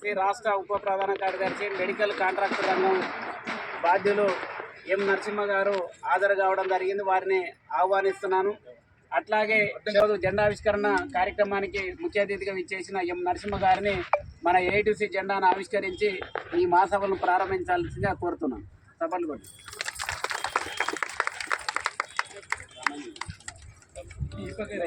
శ్రీ రాష్ట్ర ఉప ప్రధాన కార్యదర్శి మెడికల్ కాంట్రాక్టర్ రంగం బాధ్యులు ఎం నరసింహ గారు హాజరు కావడం జరిగింది. వారిని ఆహ్వానిస్తున్నాను. అట్లాగే ఈరోజు జెండావిష్కరణ కార్యక్రమానికి ముఖ్య అతిథిగా విచ్చేసిన ఎం నరసింహ గారిని మన ఏఐటీసీ జెండాను ఆవిష్కరించి ఈ మహాసభను ప్రారంభించాల్సిందిగా కోరుతున్నాను. సభలు కొట్టి. పక్కరా.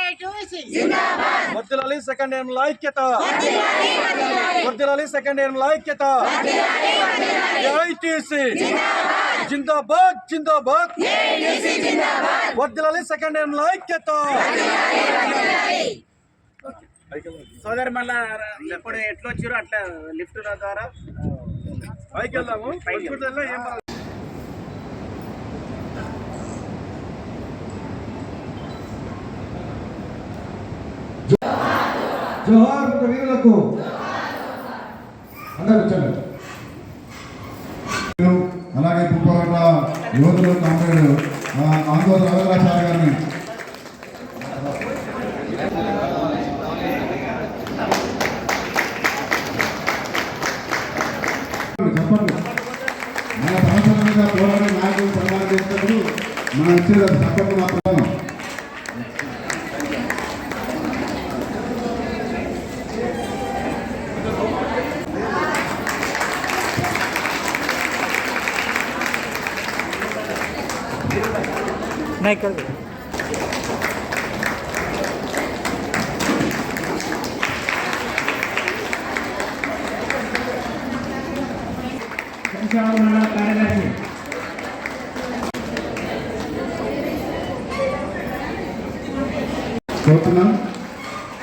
వర్దిలాలి సెకండ్ ఏం ఐక్యత వర్దిలాలి సెకండ్ ఏం ఐక్యత ఏఐటిసి! జిందాబాద్! జిందాబాద్ వర్దిలాలి సెకండ్ ఏం ఐక్యత సోదరి మళ్ళా ఇప్పుడు ఎట్లా వచ్చారో అట్లా లిఫ్ట్ ద్వారా. పైకి వెళ్దాము ఏం జోహార్ వీరులకు అందరూ కూర్చోండి అలాగే పుప్పగడ్డ యువతులు కామ్రేడ్ ఆందోళన రవీంద్రాచార్య గారిని చెప్పండి. మన సమస్యల మీద పోరాడే నాయకులు సన్మానం చేసినప్పుడు మనం ఇచ్చేది అది సపోర్ట్ మాత్రం కోరుతున్నాం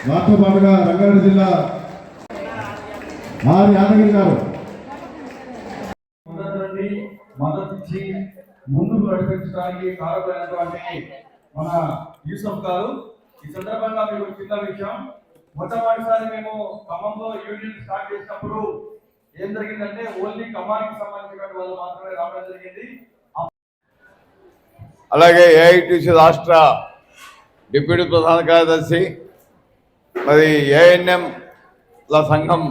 వారితో పాటుగా రంగారెడ్డి జిల్లా ఆర్ యాదగిరి గారు. మద్దతు ఇచ్చి ముందుకు నడిపించడానికి కారకులైనటువంటి మన యూసఫ్ గారు ఈ సందర్భంగా మీకు చిన్న విషయం. మొట్టమొదటిసారి మేము ఖమ్మంలో యూనియన్ స్టార్ట్ చేసినప్పుడు ఏం జరిగిందంటే ఓన్లీ ఖమ్మానికి సంబంధించిన వాళ్ళు మాత్రమే రావడం జరిగింది. అలాగే ఏఐటిసి రాష్ట్ర డిప్యూటీ ప్రధాన కార్యదర్శి మరి ఏఎన్ఎంల సంఘం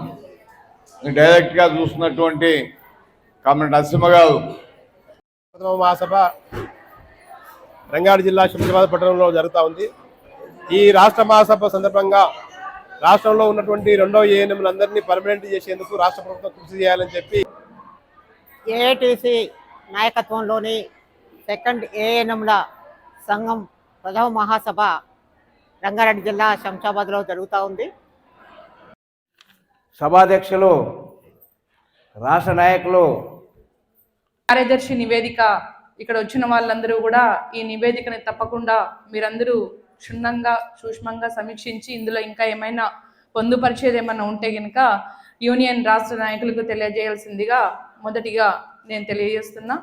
డైరెక్ట్గా చూస్తున్నటువంటి కామ్రేడ్ నరసింహ గారు. ప్రథమ మహాసభ రంగారెడ్డి జిల్లా శంషాబాద్ పట్టణంలో జరుగుతూ ఉంది. ఈ రాష్ట్ర మహాసభ సందర్భంగా రాష్ట్రంలో ఉన్నటువంటి రెండో ఏఎన్ఎంలందరినీ పర్మనెంట్ చేసేందుకు రాష్ట్ర ప్రభుత్వం కృషి చేయాలని చెప్పి ఏఐటీసీ నాయకత్వంలోని సెకండ్ ఏఎన్ఎంల సంఘం ప్రథమ మహాసభ రంగారెడ్డి జిల్లా శంషాబాద్లో జరుగుతూ ఉంది. సభాధ్యక్షులు రాష్ట్ర నాయకులు. కార్యదర్శి నివేదిక ఇక్కడ వచ్చిన వాళ్ళందరూ కూడా ఈ నివేదికని తప్పకుండా మీరందరూ క్షుణ్ణంగా సూక్ష్మంగా సమీక్షించి ఇందులో ఇంకా ఏమైనా పొందుపరిచేది ఏమైనా ఉంటే కనుక యూనియన్ రాష్ట్ర నాయకులకు తెలియజేయాల్సిందిగా మొదటిగా నేను తెలియజేస్తున్నా.